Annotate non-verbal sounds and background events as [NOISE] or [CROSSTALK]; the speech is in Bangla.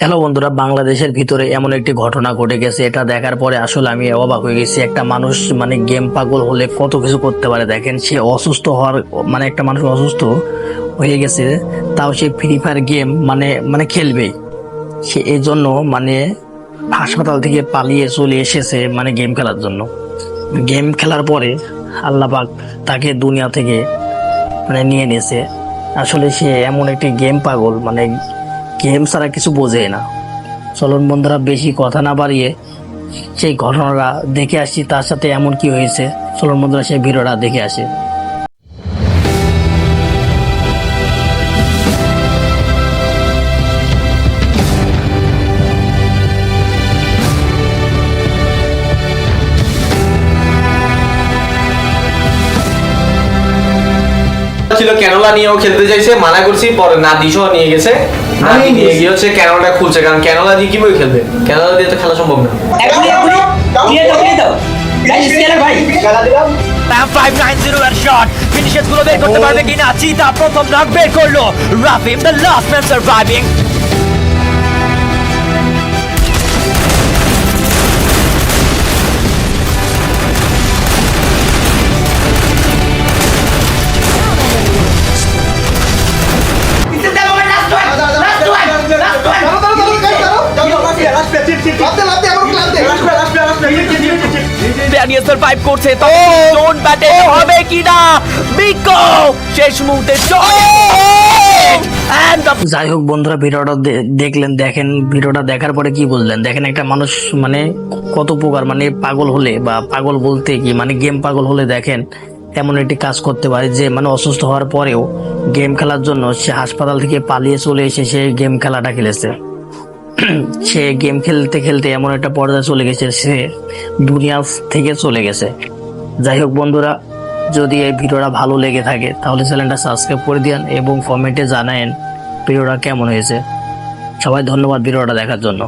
হ্যালো বন্ধুরা, বাংলাদেশের ভিতরে এমন একটি ঘটনা ঘটে গেছে, এটা দেখার পরে আসলে আমি অবাক হয়ে গেছি। একটা মানুষ মানে গেম পাগল হলে কত কিছু করতে পারে, দেখেন সে অসুস্থ হওয়ার মানে একটা মানুষ অসুস্থ হয়ে গেছে, তাও সে ফ্রি ফায়ার গেম মানে মানে খেলবে। সে এই জন্য মানে হাসপাতাল থেকে পালিয়ে চলে এসেছে মানে গেম খেলার জন্য। গেম খেলার পরে আল্লাহ পাক তাকে দুনিয়া থেকে মানে নিয়ে নিয়েছে। আসলে সে এমন একটি গেম পাগল মানে গেম ছাড়া কিছু বোঝে না। চলুন বন্ধুরা, বেশি কথা না বাড়িয়ে সেই ঘটনাটা দেখে আসছি, তার সাথে এমন কি হয়েছে। চলুন বন্ধুরা, সেই ভিডিওটা দেখে আসে। ক্যানোলা নিয়েও খেলতে চাইছে মানা করছি পরে না সহ নিয়ে গেছে। নাদি নিয়ে গিয়ে হচ্ছে ক্যানোলাটা খুলছে কারণ ক্যানোলা দিয়ে কীভাবে খেলবে? ক্যানোলা দিয়ে তো খেলা সম্ভব না। এখনই এখনই দিয়ে দাও দিয়ে দাও গাইস স্কেলার ভাই। প্যাম ফাইভ নাইন জিরো এর শট ফিনিশেসগুলো বের করতে পারবে কিনা? চিতা প্রথম নক বের করল। রাফিম দ্য লাস্ট ম্যান সার্ভাইভিং প্যানিয়া সার্ভাইভ করছে তো জোন ব্যাটে হবে কিনা? বিকো শেষ মুহূর্তে যাই হোক বন্ধুরা ভিডিওটা দেখলেন দেখেন ভিডিওটা দেখার পরে কি বললেন? দেখেন একটা মানুষ মানে কত প্রকার মানে পাগল হলে বা পাগল বলতে কি মানে গেম পাগল হলে দেখেন এমন একটি কাজ করতে পারে যে মানে অসুস্থ হওয়ার পরেও গেম খেলার জন্য সে হাসপাতাল থেকে পালিয়ে চলে এসে সে গেম খেলাটা খেলেছে। [CLEARS THROAT] সে গেম খেলতে খেলতে এমন একটা পর্যায়ে চলে গেছে, সে দুনিয়া থেকে চলে গেছে। যাই হোক বন্ধুরা, যদি এই ভিডিওটা ভালো লেগে থাকে, তাহলে চ্যানেলটা সাবস্ক্রাইব করে দিন এবং কমেন্টে জানায়েন ভিডিওটা কেমন হয়েছে। সবাই ধন্যবাদ ভিডিওটা দেখার জন্য।